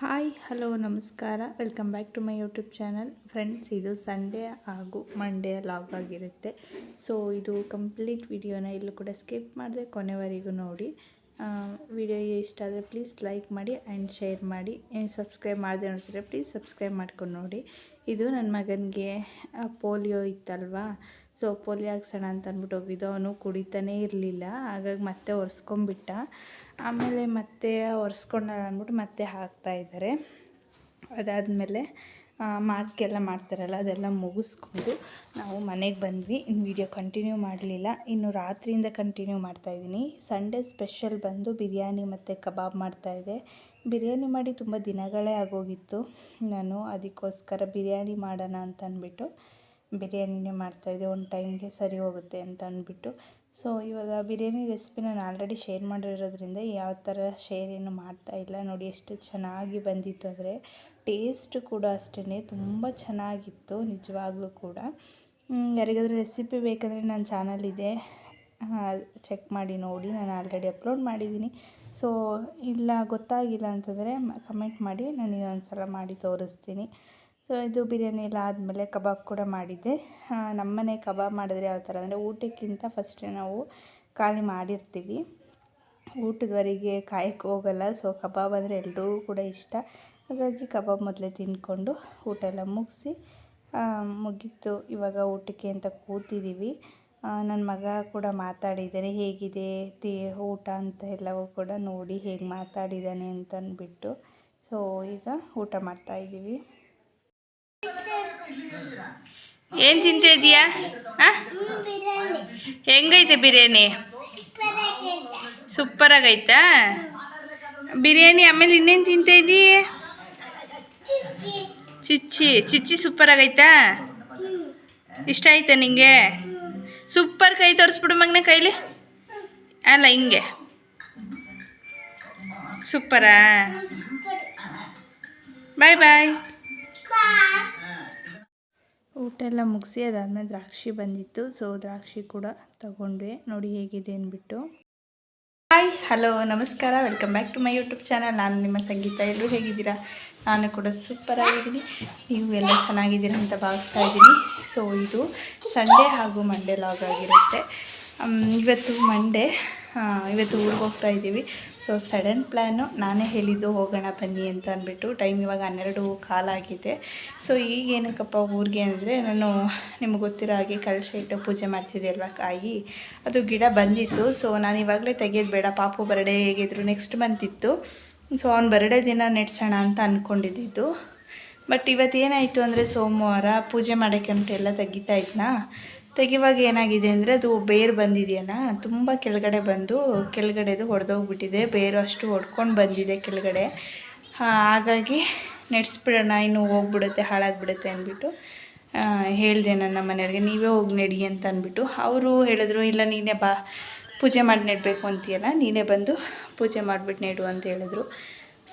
Hi, hello, ನಮಸ್ಕಾರ. Welcome back to my YouTube channel. Friends, ಇದು Sunday ಹಾಗೂ Monday log ಆಗಿರುತ್ತೆ. ಸೊ, ಇದು ಕಂಪ್ಲೀಟ್ ವಿಡಿಯೋನ ಇಲ್ಲೂ ಕೂಡ ಸ್ಕಿಪ್ ಮಾಡಿದೆ ಕೊನೆವರೆಗೂ ನೋಡಿ. ವಿಡಿಯೋ ಇಷ್ಟ ಆದರೆ ಪ್ಲೀಸ್ ಲೈಕ್ ಮಾಡಿ ಆ್ಯಂಡ್ ಶೇರ್ ಮಾಡಿ. ಸಬ್ಸ್ಕ್ರೈಬ್ ಮಾಡದೆ ನೋಡ್ತಿದ್ರೆ ಪ್ಲೀಸ್ ಸಬ್ಸ್ಕ್ರೈಬ್ ಮಾಡ್ಕೊಂಡು ನೋಡಿ. ಇದು ನನ್ನ ಮಗನಿಗೆ ಪೋಲಿಯೋ ಇತ್ತಲ್ವಾ? ಸೊ ಪೋಲಿ ಹಾಕ್ಸೋಣ ಅಂತ ಅಂದ್ಬಿಟ್ಟು ಹೋಗಿದ್ದು. ಅವನು ಕುಡಿತಾನೇ ಇರಲಿಲ್ಲ. ಹಾಗಾಗಿ ಮತ್ತೆ ಒರೆಸ್ಕೊಂಬಿಟ್ಟ ಆಮೇಲೆ ಮತ್ತೆ ಒರೆಸ್ಕೊಂಡ ಅಂದ್ಬಿಟ್ಟು ಮತ್ತೆ ಹಾಕ್ತಾಯಿದ್ದಾರೆ ಅದಾದಮೇಲೆ ಮಾರ್ಕ್ ಎಲ್ಲ ಮಾಡ್ತಾರಲ್ಲ, ಅದೆಲ್ಲ ಮುಗಿಸ್ಕೊಂಡು ನಾವು ಮನೆಗೆ ಬಂದ್ವಿ. ಇನ್ನು ವಿಡಿಯೋ ಕಂಟಿನ್ಯೂ ಮಾಡಲಿಲ್ಲ. ಇನ್ನು ರಾತ್ರಿಯಿಂದ ಕಂಟಿನ್ಯೂ ಮಾಡ್ತಾಯಿದ್ದೀನಿ ಸಂಡೇ ಸ್ಪೆಷಲ್ ಬಂದು ಬಿರಿಯಾನಿ ಮತ್ತು ಕಬಾಬ್ ಮಾಡ್ತಾಯಿದ್ದೆ ಬಿರಿಯಾನಿ ಮಾಡಿ ತುಂಬ ದಿನಗಳೇ ಆಗೋಗಿತ್ತು. ನಾನು ಅದಕ್ಕೋಸ್ಕರ ಬಿರಿಯಾನಿ ಮಾಡೋಣ ಅಂತ ಅಂದ್ಬಿಟ್ಟು ಬಿರಿಯಾನಿನೇ ಮಾಡ್ತಾಯಿದ್ದೆ, ಒಂದು ಟೈಮ್ಗೆ ಸರಿ ಹೋಗುತ್ತೆ ಅಂತ ಅಂದ್ಬಿಟ್ಟು. ಸೊ ಇವಾಗ ಬಿರಿಯಾನಿ ರೆಸಿಪಿ ನಾನು ಆಲ್ರೆಡಿ ಶೇರ್ ಮಾಡಿರೋದ್ರಿಂದ ಯಾವ ಥರ ಶೇರ್ ಏನು ಮಾಡ್ತಾಯಿಲ್ಲ ನೋಡಿ, ಎಷ್ಟು ಚೆನ್ನಾಗಿ ಬಂದಿತ್ತು ಅಂದರೆ ಟೇಸ್ಟ್ ಕೂಡ ಅಷ್ಟೇ ತುಂಬ ಚೆನ್ನಾಗಿತ್ತು, ನಿಜವಾಗ್ಲೂ ಕೂಡ. ಯಾರಿಗಾದ್ರೂ ರೆಸಿಪಿ ಬೇಕಂದರೆ ನನ್ನ ಚಾನಲ್ ಇದೆ. ಚೆಕ್ ಮಾಡಿ, ನೋಡಿ. ನಾನು ಆಲ್ರೆಡಿ ಅಪ್ಲೋಡ್ ಮಾಡಿದ್ದೀನಿ. ಸೊ ಇಲ್ಲ, ಗೊತ್ತಾಗಿಲ್ಲ ಅಂತಂದರೆ ಕಮೆಂಟ್ ಮಾಡಿ. ನಾನು ಇನ್ನೊಂದು ಸಲ ಮಾಡಿ ತೋರಿಸ್ತೀನಿ. ಸೊ ಇದು ಬಿರಿಯಾನಿ ಎಲ್ಲ ಆದಮೇಲೆ ಕಬಾಬ್ ಕೂಡ ಮಾಡಿದ್ದೆ. ನಮ್ಮನೆ ಕಬಾಬ್ ಮಾಡಿದ್ರೆ ಯಾವ ಥರ ಅಂದರೆ ಊಟಕ್ಕಿಂತ ಫಸ್ಟೇ ನಾವು ಖಾಲಿ ಮಾಡಿರ್ತೀವಿ. ಊಟದವರೆಗೆ ಕಾಯಕ್ಕೆ ಹೋಗಲ್ಲ. ಸೊ ಕಬಾಬ್ ಅಂದರೆ ಎಲ್ರಿಗೂ ಕೂಡ ಇಷ್ಟ. ಹಾಗಾಗಿ ಕಬಾಬ್ ಮೊದಲೇ ತಿಂದ್ಕೊಂಡು ಊಟ ಎಲ್ಲ ಮುಗಿಸಿ ಮುಗೀತು. ಇವಾಗ ಊಟಕ್ಕೆ ಅಂತ ಕೂತಿದ್ದೀವಿ. ನನ್ನ ಮಗ ಕೂಡ ಮಾತಾಡಿದ್ದಾನೆ. ಹೇಗಿದೆ ತಿ, ಊಟ ಅಂತ ಎಲ್ಲವೂ ಕೂಡ ನೋಡಿ ಹೇಗೆ ಮಾತಾಡಿದ್ದಾನೆ ಅಂತ ಅಂದ್ಬಿಟ್ಟು ಸೊ ಈಗ ಊಟ ಮಾಡ್ತಾಯಿದ್ದೀವಿ ಏನು ತಿಂತಾ ಇದೀಯಾ? ಹೆಂಗೈತೆ ಬಿರಿಯಾನಿ? ಸೂಪರಾಗೈತಾ? ಬಿರಿಯಾನಿ ಆಮೇಲೆ ಇನ್ನೇನು ತಿಂತಾ ಇದ್ದೀ ಚಿಚ್ಚಿ. ಚಿಚ್ಚಿ ಸೂಪರಾಗೈತಾ? ಇಷ್ಟ ಆಯ್ತಾ ನಿಂಗೆ? ಸೂಪರ್ ಕೈ ತೋರಿಸ್ಬಿಡು ಮಗನ ಕೈಲಿ. ಅಲ್ಲ, ಹಿಂಗೆ. ಸೂಪರಾ? ಬಾಯ್. ಬಾಯ್. ಊಟ ಎಲ್ಲ ಮುಗಿಸಿ ಅದಾದಮೇಲೆ ದ್ರಾಕ್ಷಿ ಬಂದಿತ್ತು. ಸೊ ದ್ರಾಕ್ಷಿ ಕೂಡ ತಗೊಂಡ್ವಿ. ನೋಡಿ ಹೇಗಿದೆ ಅಂದ್ಬಿಟ್ಟು. ಹಾಯ್ ಹಲೋ ನಮಸ್ಕಾರ. Welcome back to my YouTube channel ನಾನು ನಿಮ್ಮ ಸಂಗೀತ. ಎಲ್ಲರೂ ಹೇಗಿದ್ದೀರಾ? ನಾನು ಕೂಡ ಸೂಪರ್ ಆಗಿದ್ದೀನಿ. ನೀವು ಎಲ್ಲ ಚೆನ್ನಾಗಿದ್ದೀರ ಅಂತ ಭಾವಿಸ್ತಾ ಇದ್ದೀನಿ. ಸೊ ಇದು ಸಂಡೇ ಹಾಗೂ ಮಂಡೇ ಲಾಗ್ ಆಗಿರುತ್ತೆ. ಇವತ್ತು ಮಂಡೇ ಇವತ್ತು ಊರಿಗೆ ಹೋಗ್ತಾ ಇದ್ದೀವಿ. ಸೊ ಸಡನ್ ಪ್ಲ್ಯಾನು ನಾನೇ ಹೇಳಿದ್ದು ಹೋಗೋಣ ಬನ್ನಿ ಅಂತ ಅಂದ್ಬಿಟ್ಟು ಟೈಮ್ ಇವಾಗ ಹನ್ನೆರಡು ಕಾಲಾಗಿದೆ ಸೊ ಈಗ ಏನಕ್ಕಪ್ಪ ಊರಿಗೆ ಅಂದರೆ ನಾನು ನಿಮ್ಗೆ ಗೊತ್ತಿರೋ ಹಾಗೆ ಕಳಶ ಇಟ್ಟು ಪೂಜೆ ಮಾಡ್ತಿದ್ದೆ ಅಲ್ವಾ ಕಾಯಿ? ಅದು ಗಿಡ ಬಂದಿತ್ತು. ಸೊ ನಾನು ಇವಾಗಲೇ ತೆಗೆಯೋದು ಬೇಡ. ಪಾಪು ಬರ್ಡೇ ಹೇಗಿದ್ರು ನೆಕ್ಸ್ಟ್ ಮಂತ್ ಇತ್ತು. ಸೊ ಅವ್ನು ಬರ್ಡೇ ದಿನ ನೆಡ್ಸೋಣ ಅಂತ ಅಂದ್ಕೊಂಡಿದ್ದು ಬಟ್ ಇವತ್ತು ಏನಾಯಿತು ಅಂದರೆ ಸೋಮವಾರ ಪೂಜೆ ಮಾಡೋಕ್ಕೆ ಅಂತ ಎಲ್ಲ ತೆಗಿತಾ ಇದ್ನಾ? ತೆಗಿವಾಗ ಏನಾಗಿದೆ ಅಂದರೆ ಅದು ಬೇರು ಬಂದಿದೆಯಲ್ಲ ತುಂಬ ಕೆಳಗಡೆ ಬಂದು ಕೆಳಗಡೆದು ಹೊಡೆದೋಗ್ಬಿಟ್ಟಿದೆ. ಬೇರು ಅಷ್ಟು ಹೊಡ್ಕೊಂಡು ಬಂದಿದೆ ಕೆಳಗಡೆ. ಹಾಗಾಗಿ ನೆಡ್ಸ್ಬಿಡೋಣ, ಇನ್ನು ಹೋಗ್ಬಿಡುತ್ತೆ, ಹಾಳಾಗ್ಬಿಡುತ್ತೆ ಅಂದ್ಬಿಟ್ಟು ಹೇಳಿದೆ ನನ್ನ ಮನೆಯವ್ರಿಗೆ, ನೀವೇ ಹೋಗಿ ನೆಡಿ ಅಂತ ಅಂದ್ಬಿಟ್ಟು. ಅವರು ಹೇಳಿದ್ರು, ಇಲ್ಲ, ನೀನೇ ಬಾ, ಪೂಜೆ ಮಾಡಿ ನೆಡಬೇಕು ಅಂತೀಯಲ್ಲ, ನೀನೇ ಬಂದು ಪೂಜೆ ಮಾಡಿಬಿಟ್ಟು ನೆಡು ಅಂತ ಹೇಳಿದ್ರು.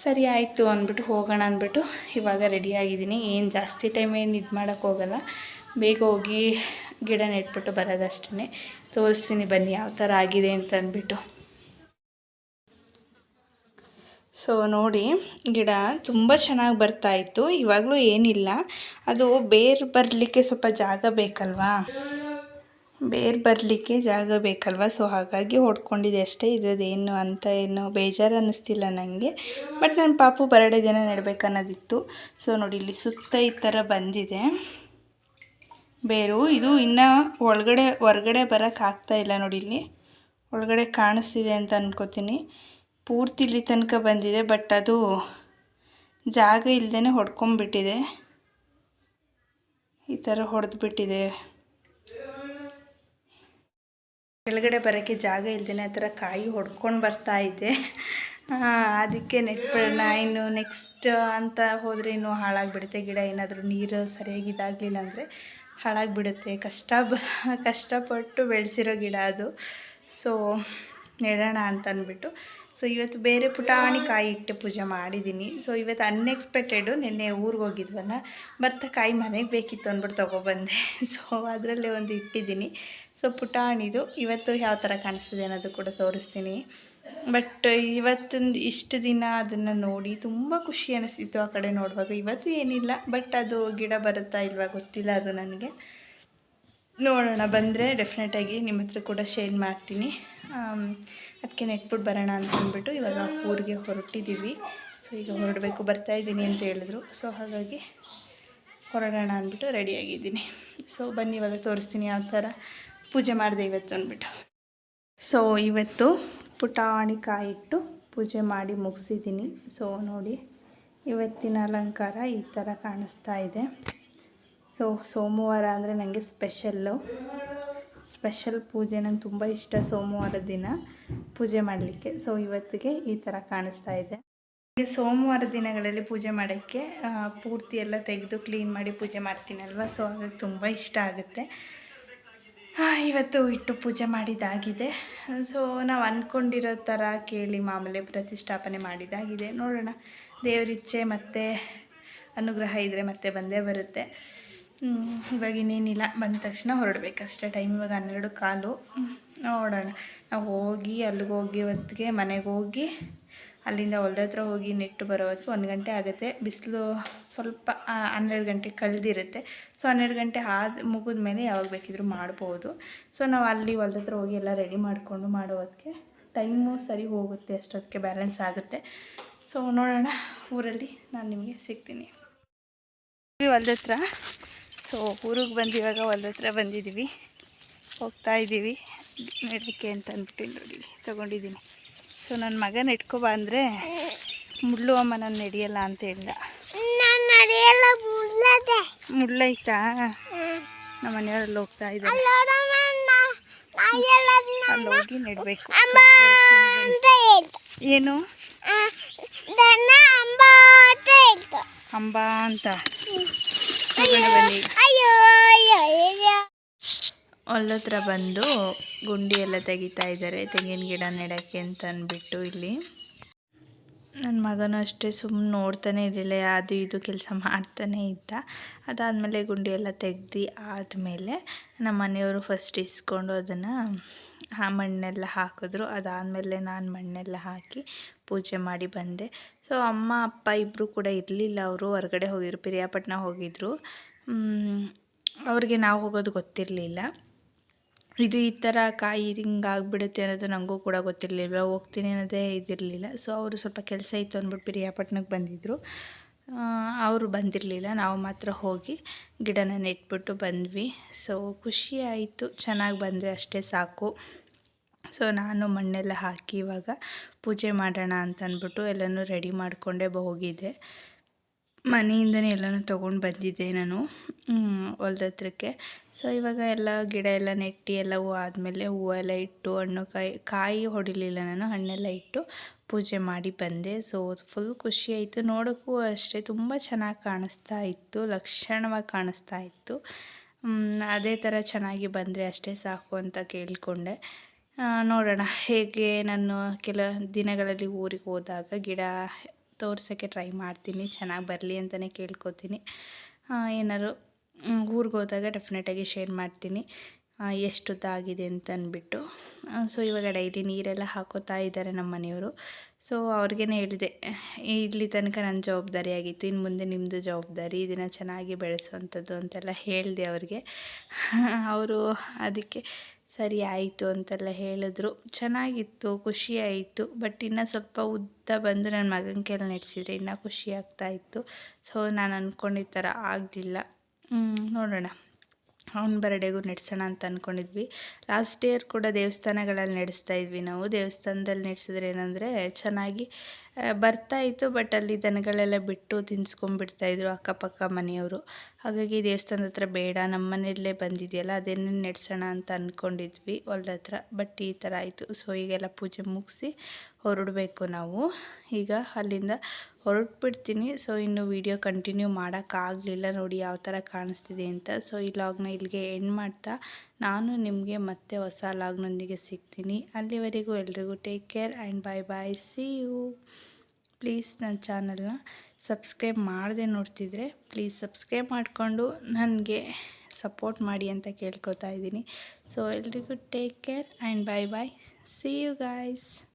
ಸರಿ ಆಯಿತು ಅಂದ್ಬಿಟ್ಟು ಹೋಗೋಣ ಅಂದ್ಬಿಟ್ಟು ಇವಾಗ ರೆಡಿಯಾಗಿದ್ದೀನಿ ಏನು ಜಾಸ್ತಿ ಟೈಮ್ ಏನು ಇದು ಮಾಡೋಕ್ಕೆ ಹೋಗಲ್ಲ. ಬೇಗ ಹೋಗಿ ಗಿಡ ನೆಟ್ಬಿಟ್ಟು ಬರೋದಷ್ಟೇ ತೋರಿಸ್ತೀನಿ ಬನ್ನಿ ಯಾವ ಥರ ಆಗಿದೆ ಅಂತ ಅಂದ್ಬಿಟ್ಟು. ಸೊ ನೋಡಿ, ಗಿಡ ತುಂಬ ಚೆನ್ನಾಗಿ ಬರ್ತಾಯಿತ್ತು ಇವಾಗಲೂ ಏನಿಲ್ಲ. ಅದು ಬೇರು ಬರಲಿಕ್ಕೆ ಸ್ವಲ್ಪ ಜಾಗ ಬೇಕಲ್ವಾ? ಬೇರು ಬರಲಿಕ್ಕೆ ಜಾಗ ಬೇಕಲ್ವ? ಸೊ ಹಾಗಾಗಿ ಹೊಡ್ಕೊಂಡಿದೆ ಅಷ್ಟೇ. ಇದೇನು ಅಂತ ಏನು ಬೇಜಾರು ಅನ್ನಿಸ್ತಿಲ್ಲ ನನಗೆ ಬಟ್ ನನ್ನ ಪಾಪು ಬರಡೆ ದಿನ ನೆಡಬೇಕನ್ನೋದಿತ್ತು. ಸೊ ನೋಡಿ, ಇಲ್ಲಿ ಸುತ್ತ ಈ ಥರ ಬಂದಿದೆ. ಬೇರು, ಇದು ಇನ್ನೂ ಒಳಗಡೆ, ಹೊರ್ಗಡೆ ಬರೋಕ್ಕೆ ಇಲ್ಲ ನೋಡಿ ಇಲ್ಲಿ. ಒಳಗಡೆ ಕಾಣಿಸ್ತಿದೆ ಅಂತ ಅನ್ಕೋತೀನಿ. ಪೂರ್ತಿ ಇಲ್ಲಿ ತನಕ ಬಂದಿದೆ ಬಟ್ ಅದು ಜಾಗ ಇಲ್ಲದೇ ಹೊಡ್ಕೊಂಬಿಟ್ಟಿದೆ. ಈ ಥರ ಹೊಡೆದ್ಬಿಟ್ಟಿದೆ. ಕೆಳಗಡೆ ಬರೋಕ್ಕೆ ಜಾಗ ಇಲ್ದೇ ಆ ಥರ ಕಾಯಿ ಹೊಡ್ಕೊಂಡು ಬರ್ತಾ ಇದೆ. ಅದಕ್ಕೆ ನೆಟ್ಬಿಡೋಣ ಇನ್ನು ನೆಕ್ಸ್ಟ್ ಅಂತ ಹೋದರೆ ಇನ್ನೂ ಹಾಳಾಗಿಬಿಡುತ್ತೆ. ಗಿಡ ಏನಾದರೂ ನೀರು ಸರಿಯಾಗಿ ಇದಾಗಲಿಲ್ಲ ಅಂದರೆ ಹಾಳಾಗಿಬಿಡುತ್ತೆ. ಕಷ್ಟ ಬ, ಕಷ್ಟಪಟ್ಟು ಬೆಳೆಸಿರೋ ಗಿಡ ಅದು. ಸೊ, ನೆಡೋಣ ಅಂತ ಅಂದ್ಬಿಟ್ಟು. ಸೊ, ಇವತ್ತು ಬೇರೆ ಪುಟಾಣಿ ಕಾಯಿ ಇಟ್ಟು ಪೂಜೆ ಮಾಡಿದ್ದೀನಿ. ಸೊ, ಇವತ್ತು ಅನ್ಎಕ್ಸ್ಪೆಕ್ಟೆಡು ನಿನ್ನೆ ಊರಿಗೆ ಹೋಗಿದ್ವಲ್ಲ ಬರ್ತಾ ಕಾಯಿ ಮನೆಗೆ ಬೇಕಿತ್ತು ಅಂದ್ಬಿಟ್ಟು ತೊಗೊಬಂದೆ ಸೊ, ಅದರಲ್ಲೇ ಒಂದು ಇಟ್ಟಿದ್ದೀನಿ. ಸೊ ಪುಟಾಣಿದು ಇವತ್ತು ಯಾವ ಥರ ಕಾಣಿಸ್ತಿದೆ ಅನ್ನೋದು ಕೂಡ ತೋರಿಸ್ತೀನಿ. ಬಟ್ ಇವತ್ತೊಂದು ಇಷ್ಟು ದಿನ ಅದನ್ನು ನೋಡಿ ತುಂಬ ಖುಷಿ ಅನಿಸ್ತಿತ್ತು ಆ ಕಡೆ ನೋಡುವಾಗ. ಇವತ್ತು ಏನಿಲ್ಲ ಬಟ್ ಅದು ಗಿಡ ಬರುತ್ತಾ ಇಲ್ವಾ ಗೊತ್ತಿಲ್ಲ ಅದು ನನಗೆ. ನೋಡೋಣ, ಬಂದರೆ ಡೆಫಿನೆಟಾಗಿ ನಿಮ್ಮ ಹತ್ರ ಕೂಡ ಶೇರ್ ಮಾಡ್ತೀನಿ. ಅದಕ್ಕೆ ನೆಟ್ಬಿಟ್ಟು ಬರೋಣ ಅಂತ ಅಂದ್ಬಿಟ್ಟು ಇವಾಗ ಊರಿಗೆ ಹೊರಟಿದ್ದೀವಿ ಸೊ ಈಗ ಹೊರಡಬೇಕು ಬರ್ತಾಯಿದ್ದೀನಿ ಅಂತ ಹೇಳಿದ್ರು. ಸೊ ಹಾಗಾಗಿ ಹೊರಡೋಣ ಅಂದ್ಬಿಟ್ಟು ರೆಡಿಯಾಗಿದ್ದೀನಿ ಸೊ ಬನ್ನಿ, ಇವಾಗ ತೋರಿಸ್ತೀನಿ ಯಾವ ಥರ ಪೂಜೆ ಮಾಡಿದೆ ಇವತ್ತು ಅಂದ್ಬಿಟ್ಟು. ಸೊ ಇವತ್ತು ಪುಟಾಣಿ ಕಾಯಿಟ್ಟು ಪೂಜೆ ಮಾಡಿ ಮುಗಿಸಿದ್ದೀನಿ. ಸೊ ನೋಡಿ, ಇವತ್ತಿನ ಅಲಂಕಾರ ಈ ಥರ ಕಾಣಿಸ್ತಾ ಇದೆ. ಸೊ ಸೋಮವಾರ ಅಂದರೆ ನನಗೆ ಸ್ಪೆಷಲ್ಲು. ಸ್ಪೆಷಲ್ ಪೂಜೆ ನಂಗೆ ತುಂಬ ಇಷ್ಟ ಸೋಮವಾರ ದಿನ ಪೂಜೆ ಮಾಡಲಿಕ್ಕೆ. ಸೊ ಇವತ್ತಿಗೆ ಈ ಥರ ಕಾಣಿಸ್ತಾ ಇದೆ. ಸೋಮವಾರ ದಿನಗಳಲ್ಲಿ ಪೂಜೆ ಮಾಡೋಕ್ಕೆ ಪೂರ್ತಿ ಎಲ್ಲ ತೆಗೆದು ಕ್ಲೀನ್ ಮಾಡಿ ಪೂಜೆ ಮಾಡ್ತೀನಲ್ವ? ಸೊ ಅದಕ್ಕೆ ತುಂಬ ಇಷ್ಟ ಆಗುತ್ತೆ. ಇವತ್ತು ಇಟ್ಟು ಪೂಜೆ ಮಾಡಿದ್ದಾಗಿದೆ. ಸೊ ನಾವು ಅಂದ್ಕೊಂಡಿರೋ ಥರ ಕೇಳಿ ಮಾಮೂಲಿ ಪ್ರತಿಷ್ಠಾಪನೆ ಮಾಡಿದ್ದಾಗಿದೆ. ನೋಡೋಣ. ದೇವರಿಚ್ಛೆ ಮತ್ತು ಅನುಗ್ರಹ ಇದ್ದರೆ ಮತ್ತೆ ಬಂದೇ ಬರುತ್ತೆ. ಇವಾಗ ಇನ್ನೇನಿಲ್ಲ. ಬಂದ ತಕ್ಷಣ ಹೊರಡಬೇಕಷ್ಟೇ ಟೈಮ್ ಇವಾಗ ಹನ್ನೆರಡು ಕಾಲು. ನೋಡೋಣ. ನಾವು ಹೋಗಿ, ಅಲ್ಲಿಗೆ ಹೋಗಿ ಹೊತ್ತಿಗೆ ಮನೆಗೆ ಹೋಗಿ ಅಲ್ಲಿಂದ ಹೊಲ್ದ ಹತ್ರ ಹೋಗಿ ನೆಟ್ಟು ಬರೋ ಒಂದು ಗಂಟೆ ಆಗುತ್ತೆ. ಬಿಸಿಲು ಸ್ವಲ್ಪ ಹನ್ನೆರಡು ಗಂಟೆ ಕಳೆದಿರುತ್ತೆ. ಸೊ, ಹನ್ನೆರಡು ಗಂಟೆ ಆದ, ಮುಗಿದ ಮೇಲೆ ಯಾವಾಗ ಬೇಕಿದ್ರೂ ಮಾಡ್ಬೋದು. ಸೊ, ನಾವು ಅಲ್ಲಿ ಹೊಲ್ದ ಹತ್ರ ಹೋಗಿ ಎಲ್ಲ ರೆಡಿ ಮಾಡಿಕೊಂಡು ಮಾಡೋದಕ್ಕೆ ಟೈಮು ಸರಿ ಹೋಗುತ್ತೆ, ಅಷ್ಟೊತ್ತಿಗೆ ಬ್ಯಾಲೆನ್ಸ್ ಆಗುತ್ತೆ. ಸೊ, ನೋಡೋಣ ಊರಲ್ಲಿ ನಾನು ನಿಮಗೆ ಸಿಗ್ತೀನಿ. ಹೊಲ್ದ ಹತ್ರ. ಸೊ, ಊರಿಗೆ ಬಂದು ಇವಾಗ ಹೊಲ್ದ ಹತ್ರ ಬಂದಿದ್ದೀವಿ. ಹೋಗ್ತಾ ಇದ್ದೀವಿ. ನೆಡಕ್ಕೆ ಅಂತ ಅಂದ್ಬಿಟ್ಟು ನೋಡಿ, ತೊಗೊಂಡಿದ್ದೀನಿ. ಸೊ ನನ್ನ ಮಗನ ಇಟ್ಕೊಬ ಅಂದರೆ ಮುಳ್ಳು ಅಮ್ಮ ನಾನು ನಡೆಯಲ್ಲ ಅಂತ ಹೇಳ್ದ. ಮುಳ್ಳೈತಾ ನಮ್ಮ ಮನೆಯವರಲ್ಲಿ ಹೋಗ್ತಾ ಇದ್ದಾರೆ. ಅಲ್ಲಿ ಹೋಗಿ ನೆಡಬೇಕು. ಏನು? ಅಂಬಾ ಅಂತ ಹೊಲದ ಬಂದು ಗುಂಡಿ ಎಲ್ಲ ತೆಗಿತಾ ಇದ್ದಾರೆ, ತೆಂಗಿನ ಗಿಡ ನೆಡೋಕ್ಕೆ ಅಂತ ಅಂದ್ಬಿಟ್ಟು ಇಲ್ಲಿ. ನನ್ನ ಮಗನೂ ಅಷ್ಟೇ ಸುಮ್ಮನೆ ನೋಡ್ತಾನೆ ಇರಲಿಲ್ಲ, ಅದು ಇದು ಕೆಲಸ ಮಾಡ್ತಾನೆ ಇದ್ದ. ಅದಾದಮೇಲೆ ಗುಂಡಿ ಎಲ್ಲ ತೆಗ್ದು ಆದಮೇಲೆ ನಮ್ಮ ಮನೆಯವರು ಫಸ್ಟ್ ಇಸ್ಕೊಂಡು ಅದನ್ನು ಆ ಮಣ್ಣೆಲ್ಲ ಹಾಕಿದ್ರು. ಅದಾದಮೇಲೆ ನಾನು ಮಣ್ಣೆಲ್ಲ ಹಾಕಿ ಪೂಜೆ ಮಾಡಿ ಬಂದೆ. ಸೊ ಅಮ್ಮ, ಅಪ್ಪ ಇಬ್ಬರು ಕೂಡ ಇರಲಿಲ್ಲ ಅವರು, ಹೊರಗಡೆ ಹೋಗಿದ್ರು ಪಿರಿಯಾಪಟ್ಟಣ ಹೋಗಿದ್ರು. ಅವ್ರಿಗೆ ನಾವು ಹೋಗೋದು ಗೊತ್ತಿರಲಿಲ್ಲ. ಇದು ಈ ಥರ ಕಾಯಿ ಹಿಂಗೆ ಆಗಿಬಿಡುತ್ತೆ ಅನ್ನೋದು ನನಗೂ ಕೂಡ ಗೊತ್ತಿರಲಿಲ್ಲ ಹೋಗ್ತೀನಿ ಅನ್ನೋದೇ ಇದಿರಲಿಲ್ಲ. ಸೊ ಅವರು ಸ್ವಲ್ಪ ಕೆಲಸ ಇತ್ತು ಅಂದ್ಬಿಟ್ಟು ಪಿರಿಯಾಪಟ್ಟಣಕ್ಕೆ ಬಂದಿದ್ದರು ಅವರು ಬಂದಿರಲಿಲ್ಲ, ನಾವು ಮಾತ್ರ ಹೋಗಿ ಗಿಡನ ನೆಟ್ಬಿಟ್ಟು ಬಂದ್ವಿ. ಸೊ ಖುಷಿ ಆಯಿತು, ಚೆನ್ನಾಗಿ ಬಂದರೆ ಅಷ್ಟೇ ಸಾಕು. ಸೊ ನಾನು ಮಣ್ಣೆಲ್ಲ ಹಾಕಿ ಇವಾಗ ಪೂಜೆ ಮಾಡೋಣ ಅಂತ ಅಂದ್ಬಿಟ್ಟು ಎಲ್ಲನೂ ರೆಡಿ ಮಾಡಿಕೊಂಡೇ ಹೋಗಿದ್ದೆ. ಮನೆಯಿಂದನೇ ಎಲ್ಲನೂ ತೊಗೊಂಡು ಬಂದಿದ್ದೆ ನಾನು ಹೊಲ್ದ ಹತ್ರಕ್ಕೆ. ಸೊ ಇವಾಗ ಎಲ್ಲ ಗಿಡ ಎಲ್ಲ ನೆಟ್ಟು ಎಲ್ಲ ಹೂ ಆದಮೇಲೆ ಹೂವೆಲ್ಲ ಇಟ್ಟು, ಹಣ್ಣು ಕಾಯಿ ಕಾಯಿ ಹೊಡಿಲಿಲ್ಲ ನಾನು, ಹಣ್ಣೆಲ್ಲ ಇಟ್ಟು ಪೂಜೆ ಮಾಡಿ ಬಂದೆ. ಸೊ ಫುಲ್ ಖುಷಿ ಆಯಿತು. ನೋಡೋಕ್ಕೂ ಅಷ್ಟೇ ತುಂಬ ಚೆನ್ನಾಗಿ ಕಾಣಿಸ್ತಾ ಇತ್ತು, ಲಕ್ಷಣವಾಗಿ ಕಾಣಿಸ್ತಾ ಇತ್ತು. ಅದೇ ಥರ ಚೆನ್ನಾಗಿ ಬಂದರೆ ಅಷ್ಟೇ ಸಾಕು ಅಂತ ಕೇಳಿಕೊಂಡೆ. ನೋಡೋಣ, ಹೇಗೆ ನಾನು ಕೆಲ ದಿನಗಳಲ್ಲಿ ಊರಿಗೆ ಹೋದಾಗ ಗಿಡ ತೋರ್ಸೋಕ್ಕೆ ಟ್ರೈ ಮಾಡ್ತೀನಿ, ಚೆನ್ನಾಗಿ ಬರಲಿ ಅಂತಲೇ ಕೇಳ್ಕೊತೀನಿ. ಏನಾದ್ರು ಊರಿಗೆ ಹೋದಾಗ ಡೆಫಿನೆಟಾಗಿ ಶೇರ್ ಮಾಡ್ತೀನಿ. ಎಷ್ಟುದ್ದಾಗಿದೆ ಅಂತ ಅಂದ್ಬಿಟ್ಟು ಸೊ ಇವಾಗ ಡೈಲಿ ನೀರೆಲ್ಲ ಹಾಕೋತಾ ಇದ್ದಾರೆ ನಮ್ಮ ಮನೆಯವರು. ಸೊ ಅವ್ರಿಗೇ ಹೇಳಿದೆ ಇಲ್ಲಿ ತನಕ ನನ್ನ ಜವಾಬ್ದಾರಿ ಆಗಿತ್ತು ಇನ್ನು ಮುಂದೆ ನಿಮ್ಮದು ಜವಾಬ್ದಾರಿ, ಇದನ್ನು ಚೆನ್ನಾಗಿ ಬೆಳೆಸುವಂಥದ್ದು ಅಂತೆಲ್ಲ ಹೇಳಿದೆ ಅವ್ರಿಗೆ. ಅವರು ಅದಕ್ಕೆ ಸರಿ ಆಯಿತು ಅಂತೆಲ್ಲ ಹೇಳಿದ್ರು. ಚೆನ್ನಾಗಿತ್ತು, ಖುಷಿ ಆಯಿತು. ಬಟ್ ಇನ್ನೂ ಸ್ವಲ್ಪ ಉದ್ದ ಬಂದು ನನ್ನ ಮಗನ ಕೈಯಲ್ಲಿ ನೆಡ್ಸಿದ್ರೆ ಇನ್ನೂ ಖುಷಿ ಆಗ್ತಾಯಿತ್ತು ಸೊ ನಾನು ಅಂದ್ಕೊಂಡಿದ್ದ ಥರ ಆಗಲಿಲ್ಲ. ನೋಡೋಣ. ಅವ್ನ ಬರ್ಡೇಗೂ ನಡೆಸೋಣ ಅಂತ ಅಂದ್ಕೊಂಡಿದ್ವಿ ಲಾಸ್ಟ್ ಇಯರ್ ಕೂಡ ದೇವಸ್ಥಾನಗಳಲ್ಲಿ ನಡೆಸ್ತಾ ಇದ್ವಿ ನಾವು. ದೇವಸ್ಥಾನದಲ್ಲಿ ನಡೆಸಿದ್ರೆ ಏನಂದರೆ ಚೆನ್ನಾಗಿ ಬರ್ತಾಯಿತ್ತು ಬಟ್ ಅಲ್ಲಿ ದನಗಳೆಲ್ಲ ಬಿಟ್ಟು ತಿನ್ಸ್ಕೊಂಡ್ಬಿಡ್ತಾಯಿದ್ರು ಅಕ್ಕಪಕ್ಕ ಮನೆಯವರು. ಹಾಗಾಗಿ ದೇವಸ್ಥಾನದ ಹತ್ರ ಬೇಡ ನಮ್ಮ ಮನೆಯಲ್ಲೇ ಬಂದಿದೆಯಲ್ಲ, ಅದನ್ನೇ ನಡೆಸೋಣ ಅಂತ ಅಂದ್ಕೊಂಡಿದ್ವಿ ಹೊಲ್ದ ಹತ್ರ. ಬಟ್ ಈ ಥರ ಆಯಿತು. ಸೊ ಈಗೆಲ್ಲ ಪೂಜೆ ಮುಗಿಸಿ ಹೊರಡಬೇಕು ನಾವು. ಈಗ ಅಲ್ಲಿಂದ ಹೊರಟ್ಬಿಡ್ತೀನಿ. ಸೊ ಇನ್ನು ವೀಡಿಯೋ ಕಂಟಿನ್ಯೂ ಮಾಡೋಕ್ಕಾಗಲಿಲ್ಲ. ನೋಡಿ ಯಾವ ಥರ ಕಾಣಿಸ್ತಿದೆ ಅಂತ. ಸೊ ಈ ಲಾಗ್ನ ಇಲ್ಲಿಗೆ ಎಂಡ್ ಮಾಡ್ತಾ. ನಾನು ನಿಮಗೆ ಮತ್ತೆ ಹೊಸ ಲಾಗ್ನೊಂದಿಗೆ ಸಿಗ್ತೀನಿ. ಅಲ್ಲಿವರೆಗೂ ಎಲ್ರಿಗೂ take care and bye bye see you please ನನ್ನ ಚಾನಲ್ನ ಸಬ್ಸ್ಕ್ರೈಬ್ ಮಾಡದೆ ನೋಡ್ತಿದ್ರೆ ಪ್ಲೀಸ್ ಸಬ್ಸ್ಕ್ರೈಬ್ ಮಾಡಿಕೊಂಡು ನನಗೆ ಸಪೋರ್ಟ್ ಮಾಡಿ ಅಂತ ಕೇಳ್ಕೊತಾ ಇದ್ದೀನಿ. ಸೊ ಎಲ್ರಿಗೂ take care and bye bye see you guys